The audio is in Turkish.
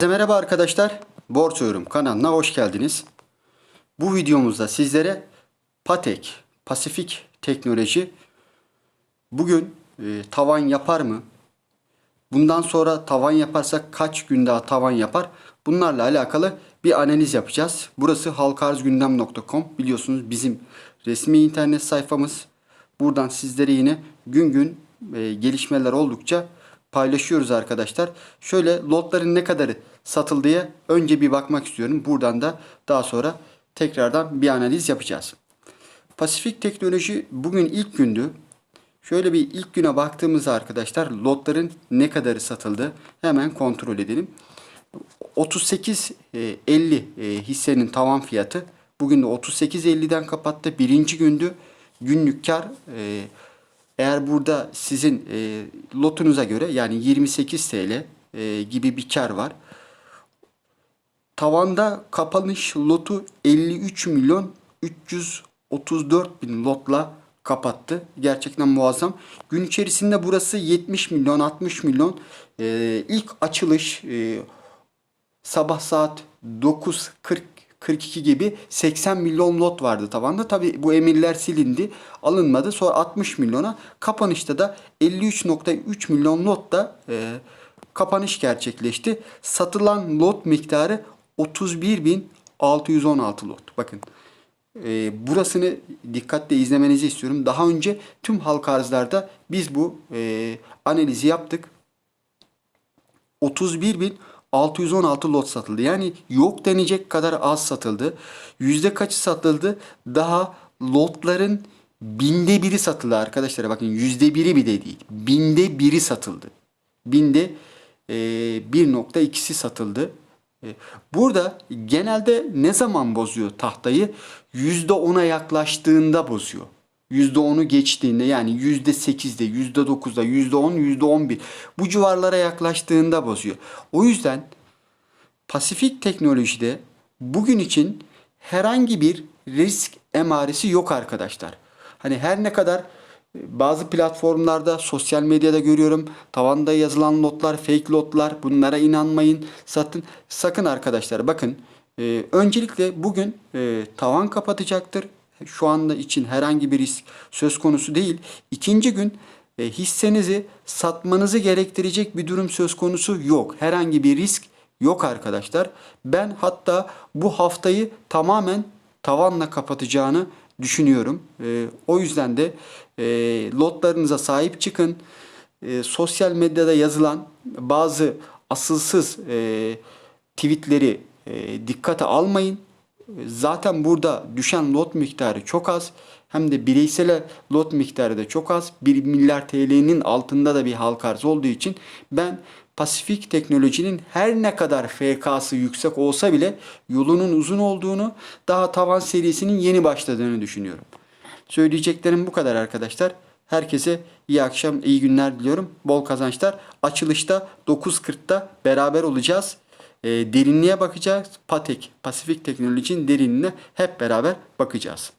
Herkese merhaba arkadaşlar. Borsa Yorum kanalına hoş geldiniz. Bu videomuzda sizlere Patek, Pasifik Teknoloji bugün e, tavan yapar mı? Bundan sonra tavan yaparsak kaç gün daha tavan yapar? Bunlarla alakalı bir analiz yapacağız. Burası halkarzgündem.com biliyorsunuz bizim resmi internet sayfamız. Buradan sizlere yine gün gün e, gelişmeler oldukça paylaşıyoruz arkadaşlar. Şöyle lotların ne kadarı satıldığı önce bir bakmak istiyorum. Buradan da daha sonra tekrardan bir analiz yapacağız. Pasifik Teknoloji bugün ilk gündü. Şöyle bir ilk güne baktığımızda arkadaşlar lotların ne kadarı satıldı hemen kontrol edelim. 38.50 e, hissenin tavan fiyatı bugün de 38.50'den kapattı. Birinci gündü günlük kar e, eğer burada sizin e, lotunuza göre yani 28 TL e, gibi bir kar var. Tavanda kapanış lotu 53 milyon 334 bin lotla kapattı. Gerçekten muazzam. Gün içerisinde burası 70 milyon 60 milyon. Ee, ilk açılış e, sabah saat 9.40 42 gibi 80 milyon lot vardı tavanda. Tabi bu emirler silindi. Alınmadı. Sonra 60 milyona. Kapanışta da 53.3 milyon lot da e, kapanış gerçekleşti. Satılan lot miktarı 31.616 lot. Bakın e, burasını dikkatle izlemenizi istiyorum. Daha önce tüm halka arzlarda biz bu e, analizi yaptık. 31.616 lot satıldı. Yani yok denecek kadar az satıldı. Yüzde kaçı satıldı? Daha lotların binde biri satıldı arkadaşlar. Bakın yüzde biri bile değil. Binde biri satıldı. Binde e, 1.2'si satıldı. E, Burada genelde ne zaman bozuyor tahtayı? %10'a yaklaştığında bozuyor. %10'u geçtiğinde yani %8'de, %9'da, %10, %11 bu civarlara yaklaştığında bozuyor. O yüzden Pasifik teknolojide bugün için herhangi bir risk emaresi yok arkadaşlar. Hani her ne kadar bazı platformlarda, sosyal medyada görüyorum. Tavanda yazılan lotlar, fake lotlar. Bunlara inanmayın. Satın. Sakın arkadaşlar bakın. e, öncelikle bugün e, tavan kapatacaktır. Şu anda için herhangi bir risk söz konusu değil. İkinci gün e, hissenizi satmanızı gerektirecek bir durum söz konusu yok. Herhangi bir risk yok arkadaşlar. Ben hatta bu haftayı tamamen tavanla kapatacağını düşünüyorum. E, o yüzden de e, lotlarınıza sahip çıkın. E, sosyal medyada yazılan bazı asılsız tweetleri dikkate almayın. Zaten burada düşen lot miktarı çok az. Hem de bireysel lot miktarı da çok az. 1 milyar TL'nin altında da bir halka arz olduğu için ben Pasifik teknolojinin her ne kadar FK'sı yüksek olsa bile yolunun uzun olduğunu, daha tavan serisinin yeni başladığını düşünüyorum. Söyleyeceklerim bu kadar arkadaşlar. Herkese iyi akşam, iyi günler diliyorum. Bol kazançlar. Açılışta 9.40'da beraber olacağız. E, derinliğe bakacağız. Patek, Pasifik Teknoloji'nin derinliğine hep beraber bakacağız.